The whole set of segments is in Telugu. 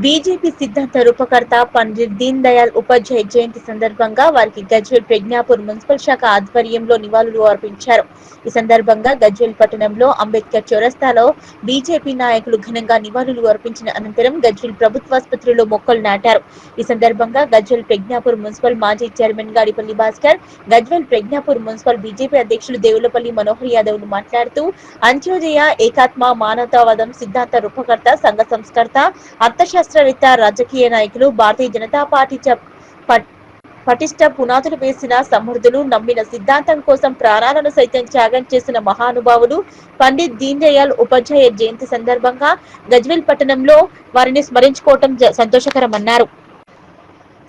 బీజేపీ సిద్ధాంత రూపకర్త పండిట్ దీన్ దయాల్ ఉపాధ్యాయ జయంతి సందర్భంగా వారికి గజ్వేల్ ప్రజ్ఞాపూర్ మున్సిపల్ శాఖ ఆధ్వర్యంలో నివాళులు అర్పించారు. ఈ సందర్భంగా గజ్వేల్ పట్టణంలో అంబేద్కర్ చౌరస్తాలో బీజేపీ నాయకులు ఘనంగా నివాళులు అర్పించిన అనంతరం గజ్వేల్ ప్రభుత్వాసుపత్రిలో మొక్కలు నాటారు. ఈ సందర్భంగా గజ్వేల్ ప్రజ్ఞాపూర్ మున్సిపల్ మాజీ chairman Gadipalli Bhaskar Gajwel Pragnapur municipal BJP అధ్యక్షులు దేవులపల్లి మనోహర్ యాదవ్ మాట్లాడుతూ అంత్యోదయ ఏకాత్మ మానవతావాదం సిద్ధాంత రూపకర్త సంఘ సంస్కర్త శాస్త్రవేత్త రాజకీయ నాయకులు భారతీయ జనతా పార్టీ పటిష్ట పునాదులు వేసిన సమర్థులు నమ్మిన సిద్ధాంతం కోసం ప్రాణాలను సైతం త్యాగం చేసిన మహానుభావులు పండిత్ దీన్ దయాల్ ఉపాధ్యాయ జయంతి సందర్భంగా గజ్వేల్ పట్టణంలో వారిని స్మరించుకోవటం జ- సంతోషకరమన్నారు.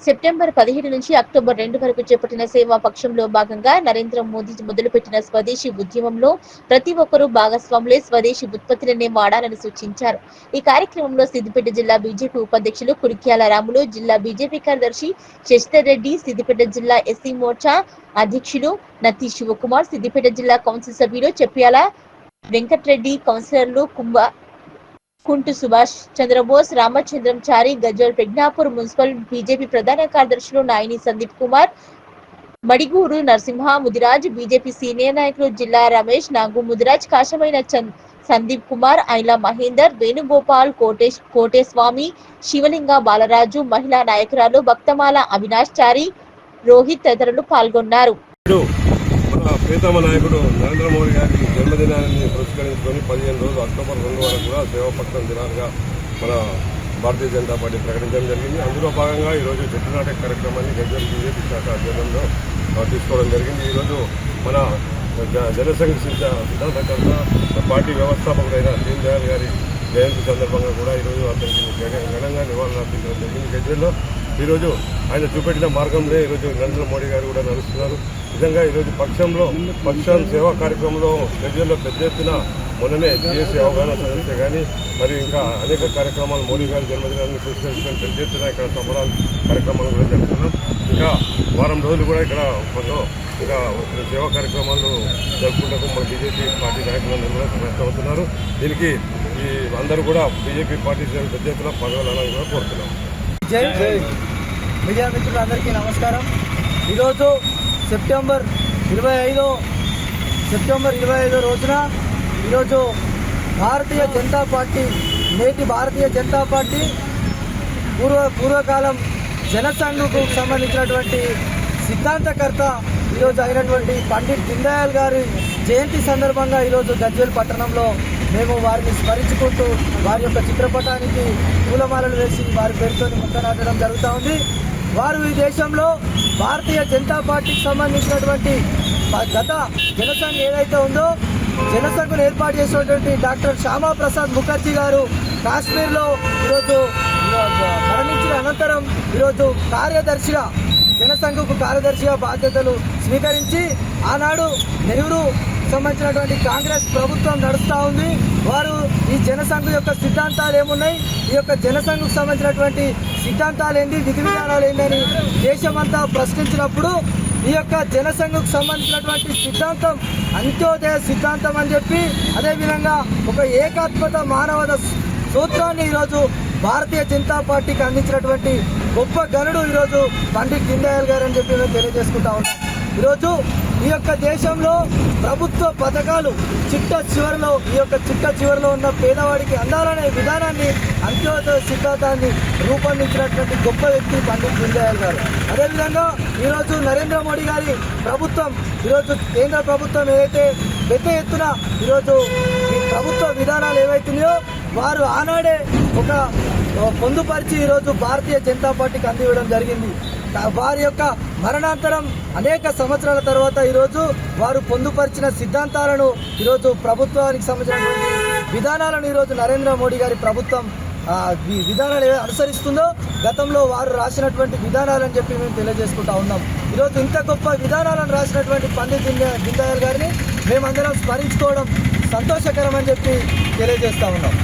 సెప్టెంబర్ పదిహేడు నుంచి అక్టోబర్ రెండు వరకు చేపట్టిన సేవా పక్షంలో భాగంగా నరేంద్ర మోదీ మొదలుపెట్టిన స్వదేశీ ఉద్యమంలో ప్రతి ఒక్కరూ భాగస్వాములే స్వదేశీ ఉత్పత్తులనే వాడాలని సూచించారు. ఈ కార్యక్రమంలో సిద్దిపేట జిల్లా బీజేపీ ఉపాధ్యక్షులు కుడిక్యాల రాములు జిల్లా బీజేపీ కార్యదర్శి శశిధర్ రెడ్డి సిద్దిపేట జిల్లా ఎస్సీ మోర్చా అధ్యక్షులు నత్తి శివకుమార్ సిద్దిపేట జిల్లా కౌన్సిల్ సభ్యులు చెప్పాల వెంకట్రెడ్డి కౌన్సిలర్లు కుంభ కుంటు సుభాష్ చంద్రబోస్ రామచంద్రం చారి గజ్వల్ ప్రజ్ఞాపూర్ మున్సిపల్ బీజేపీ ప్రధాన కార్యదర్శులు నాయని సందీప్ కుమార్ మడిగూరు నరసింహ ముదిరాజ్ బీజేపీ సీనియర్ నాయకులు జిల్లా రమేష్ నాగు ముదిరాజ్ కాశమైన సందీప్ కుమార్ ఐలా మహేందర్ వేణుగోపాల్ కోటేష్ కోటేస్వామి శివలింగ బాలరాజు మహిళా నాయకురాలు భక్తమాల అవినాష్ చారి రోహిత్ తదితరులు పాల్గొన్నారు. ప్రీతమ నాయకుడు నరేంద్ర మోడీ గారి జన్మదినాన్ని పురస్కరించుకొని పదిహేను రోజులు అక్టోబర్ రెండు వరకు కూడా సేవాపక్షం దినాలుగా మన భారతీయ జనతా పార్టీ ప్రకటించడం జరిగింది. అందులో భాగంగా ఈరోజు చెట్టు నాటక కార్యక్రమాన్ని గజ్వల్ బీజేపీ శాఖ ఆధ్వర్యంలో తీసుకోవడం జరిగింది. ఈరోజు మన జనసంఘ సిద్ధ సిద్ధాంతకర్త పార్టీ వ్యవస్థాపకుడైన దీన్ దయాళ్ గారి జయంతి సందర్భంగా కూడా ఈరోజు అతనికి ఘనంగా నివాళులు అర్పించడం జరిగింది. గజ్జల్లో ఈరోజు ఆయన చూపెట్టిన మార్గంలో ఈరోజు నరేంద్ర మోడీ గారు కూడా నడుస్తున్నారు. నిజంగా ఈరోజు పక్షంలో పక్షం సేవా కార్యక్రమంలో ప్రజల్లో పెద్ద ఎత్తున మొన్ననే జిఎస్సీ అవగాహన సదస్సు కానీ మరియు ఇంకా అనేక కార్యక్రమాలు మోడీ గారి జన్మదినాన్ని పురస్కరించుకొని పెద్ద ఎత్తున ఇక్కడ సంబరాలు కార్యక్రమాలు కూడా జరుపుతున్నాం ఇంకా వారం రోజులు కూడా ఇక్కడ కొంచెం ఇంకా సేవా కార్యక్రమాలు జరుపుకుంటూ మన బీజేపీ పార్టీ నాయకులందరూ కూడా కష్టమవుతున్నారు దీనికి ఈ అందరూ కూడా బీజేపీ పార్టీ పెద్ద ఎత్తున పాల్గొనాలని కూడా కోరుతున్నాం. జై జై. మీడియా మిత్రులందరికీ నమస్కారం. ఈరోజు సెప్టెంబర్ ఇరవై ఐదో సెప్టెంబర్ ఇరవై ఐదో రోజున ఈరోజు భారతీయ జనతా పార్టీ నేటి భారతీయ జనతా పార్టీ పూర్వ పూర్వకాలం జనసంఘకు సంబంధించినటువంటి సిద్ధాంతకర్త ఈరోజు అయినటువంటి పండిట్ దీన్దయాల్ గారి జయంతి సందర్భంగా ఈరోజు గజ్వేల్ పట్టణంలో మేము వారిని స్మరించుకుంటూ వారి యొక్క చిత్రపటానికి పూలమాలలు వేసి వారి పేరుతో ముక్క నాటడం జరుగుతూ ఉంది. వారు ఈ దేశంలో భారతీయ జనతా పార్టీకి సంబంధించినటువంటి గత జనసంఘ్ ఏదైతే ఉందో జనసంఘను ఏర్పాటు చేసినటువంటి డాక్టర్ శ్యామా ప్రసాద్ ముఖర్జీ గారు కాశ్మీర్లో ఈరోజు మరణించిన అనంతరం ఈరోజు కార్యదర్శిగా జనసంఘకు కార్యదర్శిగా బాధ్యతలు స్వీకరించి ఆనాడు నెహ్రూ సంబంధించినటువంటి కాంగ్రెస్ ప్రభుత్వం నడుస్తూ ఉంది. వారు ఈ జనసంఘ యొక్క సిద్ధాంతాలు ఏమున్నాయి? ఈ యొక్క జనసంఘకు సంబంధించినటువంటి సిద్ధాంతాలు ఏంటి? విధి విధానాలు ఏంటని దేశమంతా ప్రశ్నించినప్పుడు ఈ యొక్క జనసంఘకు సంబంధించినటువంటి సిద్ధాంతం అంత్యోదయ సిద్ధాంతం అని చెప్పి అదేవిధంగా ఒక ఏకాత్మత మానవత సూత్రాన్ని ఈరోజు భారతీయ జనతా పార్టీకి అందించినటువంటి గొప్ప గనుడు ఈరోజు పండిట్ దీన్దయాల్ గారు అని చెప్పి మేము తెలియజేసుకుంటా ఉన్నాం. ఈరోజు ఈ యొక్క దేశంలో ప్రభుత్వ పథకాలు చిట్ట చివరిలో ఈ యొక్క చిట్ట చివరిలో ఉన్న పేదవాడికి అందాలనే విధానాన్ని అంత్యోదయ సిద్ధాంతాన్ని రూపొందించినటువంటి గొప్ప వ్యక్తి పండిట్ దీన్ గారు. అదేవిధంగా ఈరోజు నరేంద్ర మోడీ గారి ప్రభుత్వం ఈరోజు కేంద్ర ప్రభుత్వం ఏదైతే పెద్ద ఎత్తున ఈరోజు ప్రభుత్వ విధానాలు ఏవైతున్నాయో వారు ఆనాడే ఒక పొందుపరిచి ఈరోజు భారతీయ జనతా పార్టీకి అందివ్వడం జరిగింది. వారి యొక్క మరణాంతరం అనేక సంవత్సరాల తర్వాత ఈరోజు వారు పొందుపరిచిన సిద్ధాంతాలను ఈరోజు ప్రభుత్వానికి సంబంధించినటువంటి విధానాలను ఈరోజు నరేంద్ర మోడీ గారి ప్రభుత్వం విధానాలు ఏవైతే అనుసరిస్తుందో గతంలో వారు రాసినటువంటి విధానాలని చెప్పి మేము తెలియజేసుకుంటా ఉన్నాం. ఈరోజు ఇంత గొప్ప విధానాలను రాసినటువంటి పండిత్ దీన్ దయాళ్ గారిని మేమందరం స్మరించుకోవడం సంతోషకరం అని చెప్పి తెలియజేస్తూ ఉన్నాం.